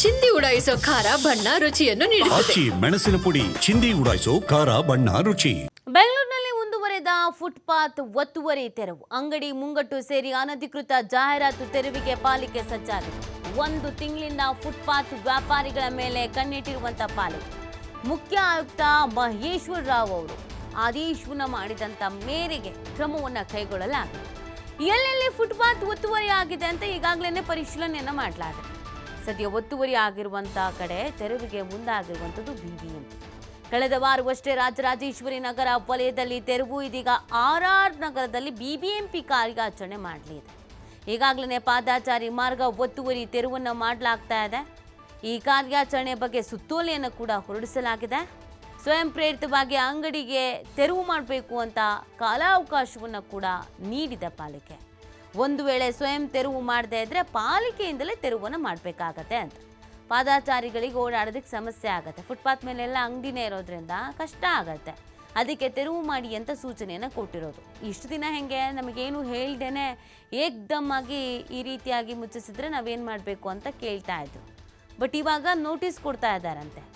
ಚಿಂದಿ ಉಡಾಯಿಸೋ ಖಾರ ಬಣ್ಣ ರುಚಿಯನ್ನು ನೀಡುತ್ತದೆ. ಆಚಿ ಮೆಣಸಿನ ಪುಡಿ ಚಿಂದಿ ಉಡಾಯಿಸೋ ಖಾರ ಬಣ್ಣ ರುಚಿ. ಬೆಂಗಳೂರಿನಲ್ಲಿ ಮುಂದುವರೆದ ಫುಟ್ಪಾತ್ ಒತ್ತುವರಿ ತೆರವು. ಅಂಗಡಿ ಮುಂಗಟ್ಟು ಸೇರಿ ಅನಧಿಕೃತ ಜಾಹೀರಾತು ತೆರವಿಗೆ ಪಾಲಿಕೆ ಸಜ್ಜಾಗಿದೆ ಒಂದು ತಿಂಗಳಿಂದ ಫುಟ್ಪಾತ್ ವ್ಯಾಪಾರಿಗಳ ಮೇಲೆ ಕಣ್ಣಿಟ್ಟಿರುವಂತ ಪಾಲಿಕೆ. ಮುಖ್ಯ ಆಯುಕ್ತ ಮಹೇಶ್ವರ ರಾವ್ ಅವರು ಆದೇಶವನ್ನು ಮಾಡಿದಂತ ಮೇರೆಗೆ ಕ್ರಮವನ್ನ ಕೈಗೊಳ್ಳಲಾಗಿದೆ. ಎಲ್ಲೆಲ್ಲಿ ಫುಟ್ಪಾತ್ ಒತ್ತುವರಿ ಆಗಿದೆ ಅಂತ ಈಗಾಗಲೇ ಪರಿಶೀಲನೆಯನ್ನ ಮಾಡಲಾಗಿದೆ. ಸದ್ಯ ಒತ್ತುವರಿ ಆಗಿರುವಂತಹ ಕಡೆ ತೆರವಿಗೆ ಮುಂದಾಗಿರುವಂಥದ್ದು ಬಿಬಿಎಂಪಿ ಕಳೆದ ವಾರವಷ್ಟೇ ರಾಜರಾಜೇಶ್ವರಿ ನಗರ ವಲಯದಲ್ಲಿ ತೆರವು, ಇದೀಗ ಆರ್ ಆರ್ ನಗರದಲ್ಲಿ ಬಿಬಿಎಂಪಿ ಕಾರ್ಯಾಚರಣೆ ಮಾಡಲಿದೆ ಈಗಾಗಲೇ ಪಾದಾಚಾರಿ ಮಾರ್ಗ ಒತ್ತುವರಿ ತೆರವನ್ನು ಮಾಡಲಾಗ್ತಾ ಇದೆ. ಈ ಕಾರ್ಯಾಚರಣೆ ಬಗ್ಗೆ ಸುತ್ತೋಲೆಯನ್ನು ಕೂಡ ಹೊರಡಿಸಲಾಗಿದೆ. ಸ್ವಯಂ ಪ್ರೇರಿತವಾಗಿ ಅಂಗಡಿಗೆ ತೆರವು ಮಾಡಬೇಕು ಅಂತ ಕಾಲಾವಕಾಶವನ್ನು ಕೂಡ ನೀಡಿದೆ ಪಾಲಿಕೆ. ಒಂದು ವೇಳೆ ಸ್ವಯಂ ತೆರವು ಮಾಡದೇ ಇದ್ರೆ ಪಾಲಿಕೆಯಿಂದಲೇ ತೆರವನ್ನು ಮಾಡಬೇಕಾಗತ್ತೆ ಅಂತ. ಪಾದಾಚಾರಿಗಳಿಗೆ ಓಡಾಡೋದಕ್ಕೆ ಸಮಸ್ಯೆ ಆಗುತ್ತೆ. ಫುಟ್ಪಾತ್ ಮೇಲೆಲ್ಲ ಅಂಗಡಿನೇ ಇರೋದ್ರಿಂದ ಕಷ್ಟ ಆಗತ್ತೆ. ಅದಕ್ಕೆ ತೆರವು ಮಾಡಿ ಅಂತ ಸೂಚನೆಯನ್ನು ಕೊಟ್ಟಿರೋದು. ಇಷ್ಟು ದಿನ ಹೆಂಗೆ ನಮಗೇನು ಹೇಳ್ದೇನೆ ಏಕ್ದಮ್ ಆಗಿ ಈ ರೀತಿಯಾಗಿ ಮುಚ್ಚಿಸಿದ್ರೆ ನಾವೇನು ಮಾಡಬೇಕು ಅಂತ ಕೇಳ್ತಾ ಇದ್ರು. ಬಟ್ ಇವಾಗ ನೋಟಿಸ್ ಕೊಡ್ತಾ ಇದ್ದಾರಂತೆ.